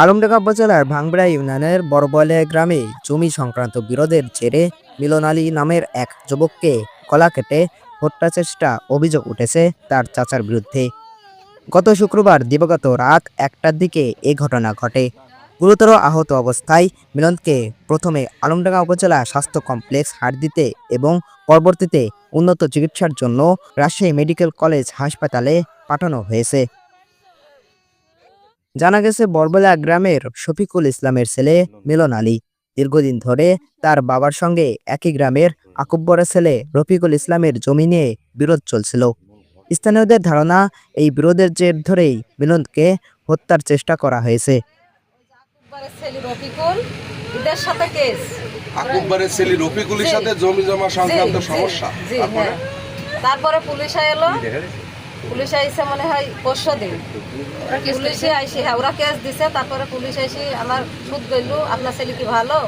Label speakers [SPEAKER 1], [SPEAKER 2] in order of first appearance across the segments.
[SPEAKER 1] আলমডাঙ্গা উপজেলার ভাংবড়া ইউনিয়নের বড়বলে গ্রামে জমি সংক্রান্ত বিরোধের জেরে মিলন আলী নামের এক যুবককে গলা কেটে হত্যা চেষ্টা অভিযোগ উঠেছে তার চাচার বিরুদ্ধে। গত শুক্রবার দিবাগত রাত একটার দিকে এ ঘটনা ঘটে। গুরুতর আহত অবস্থায় মিলনকে প্রথমে আলমডাঙ্গা উপজেলা স্বাস্থ্য কমপ্লেক্স হারদিতে এবং পরবর্তীতে উন্নত চিকিৎসার জন্য রাজশাহী মেডিকেল কলেজ হাসপাতালে পাঠানো হয়েছে। জানা গেছে বরবলা গ্রামের শফিকুল ইসলামের ছেলে মিলন আলী দীর্ঘদিন ধরে তার বাবার সঙ্গে একই গ্রামের আকুব্বরের ছেলে রফিকুল ইসলামের জমি নিয়ে বিরোধ চলছিল। স্থানীয়দের ধারণা এই বিরোধের জের ধরেই মিলনকে হত্যার চেষ্টা করা হয়েছে।
[SPEAKER 2] একবারে ছেলে রফিকুল এদের সাথে কেস।
[SPEAKER 3] আকুববারের ছেলে রফিকুলের
[SPEAKER 2] জি।
[SPEAKER 3] সাথে জমি জমা সংক্রান্ত
[SPEAKER 2] জি, জি,
[SPEAKER 3] সমস্যা?
[SPEAKER 2] জি,
[SPEAKER 3] তারপরে?
[SPEAKER 2] হ্যাঁ। তারপরে পুলিশ এলো পুলিশ আইসে মনে হয় পরশু দিন। পুলিশে আইসি হ্যাঁ ওরা কেস দিছে তারপরে পুলিশ আইসি আমার সুদ গইল আপনার ছেলে কি ভালো?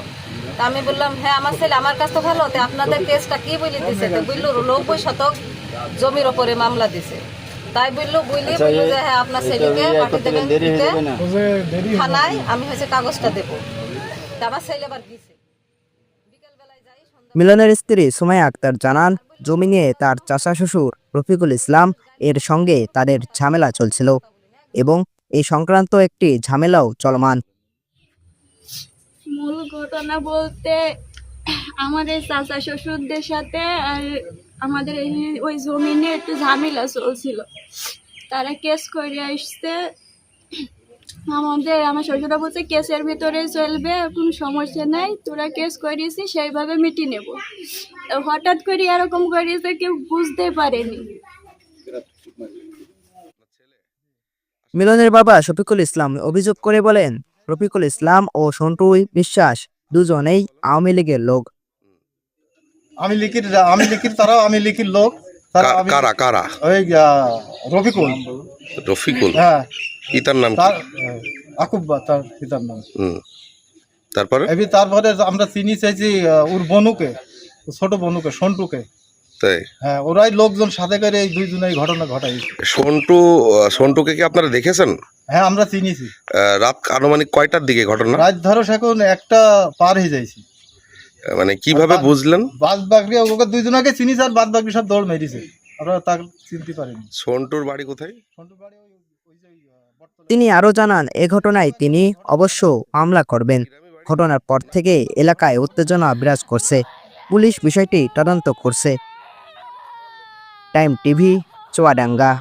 [SPEAKER 2] তা আমি বললাম হ্যাঁ আমার ছেলে আমার কাছ তো ভালো তো আপনাদের কেসটা কি বলে দিছে? তো বলল নব্বই শতক জমির ওপরে মামলা দিছে। তাই বলল বুঝলি বলল যে হ্যাঁ আপনার ছেলেকে পাঠিয়ে দেবেন থানায় আমি হচ্ছে কাগজটা দেবো। তা আমার ছেলে আবার সন্ধ্যা
[SPEAKER 1] মিলনের স্ত্রী সুমাইয়া আক্তার জানান, জমি নিয়ে তার চাচা শ্বশুর রফিকুল ইসলাম এর সঙ্গে তাদের ঝামেলা চলছিল এবং এই সংক্রান্ত একটি ঝামেলাও চলমান।
[SPEAKER 4] মূল ঘটনা বলতে আমাদের চাচা শ্বশুরদের সাথে আর আমাদের ওই জমি নিয়ে একটু ঝামেলা চলছিল। তারা কেস করে আসছে। আমাদের আমার শ্বশুরা বলছে কেসের ভিতরে চলবে কোনো সমস্যা নাই। তোরা কেস করিয়েছি সেইভাবে মিটি নেব। হঠাৎ করে এরকম করিয়েছে কেউ বুঝতে পারেনি।
[SPEAKER 1] মিলনের বাবা শফিকুল ইসলাম অভিযোগ করে বলেন রফিকুল ইসলাম ও সন্টু বিশ্বাস দুজনেই আওয়ামী লীগের লোক।
[SPEAKER 5] আমি লিখির আমি লিখির তারা আমি লিখির লোক।
[SPEAKER 3] কারা কারা?
[SPEAKER 5] ওই রফিকুল।
[SPEAKER 3] রফিকুল?
[SPEAKER 5] হ্যাঁ।
[SPEAKER 3] ইতার নাম?
[SPEAKER 5] তার আকুব্বা তার পিতার নাম।
[SPEAKER 3] হুম। তারপরে?
[SPEAKER 5] এবি তারপরে আমরা চিনি চাইছি ওর বনুকে ছোট বনুকে সন্টুকে।
[SPEAKER 3] তাই?
[SPEAKER 5] হ্যাঁ ওরাই লোকজন সাথে করে এই দুইজনে এই ঘটনা ঘটাই।
[SPEAKER 3] সন্টু সন্টুকে কি আপনারা দেখেছেন?
[SPEAKER 5] হ্যাঁ আমরা চিনিছি।
[SPEAKER 3] রাত আনুমানিক কয়টার দিকে ঘটনা?
[SPEAKER 5] রাত ধরো এখন একটা পার হয়ে যাইছি।
[SPEAKER 3] মানে কীভাবে বুঝলেন?
[SPEAKER 5] বাদ বাকরি ওকে দুইজনকে চিনি আর বাদ বাকরি সব দৌড় মেরেছে। আমরা তার চিনতে পারিনি।
[SPEAKER 3] সন্টুর বাড়ি কোথায়?
[SPEAKER 5] সন্টুর বাড়ি।
[SPEAKER 1] তিনি আরও জানান এ ঘটনায় তিনি অবশ্য মামলা করবেন। ঘটনার পর থেকে এলাকায় উত্তেজনা বিরাজ করছে। পুলিশ বিষয়টি তদন্ত করছে। Time TV Chuadanga.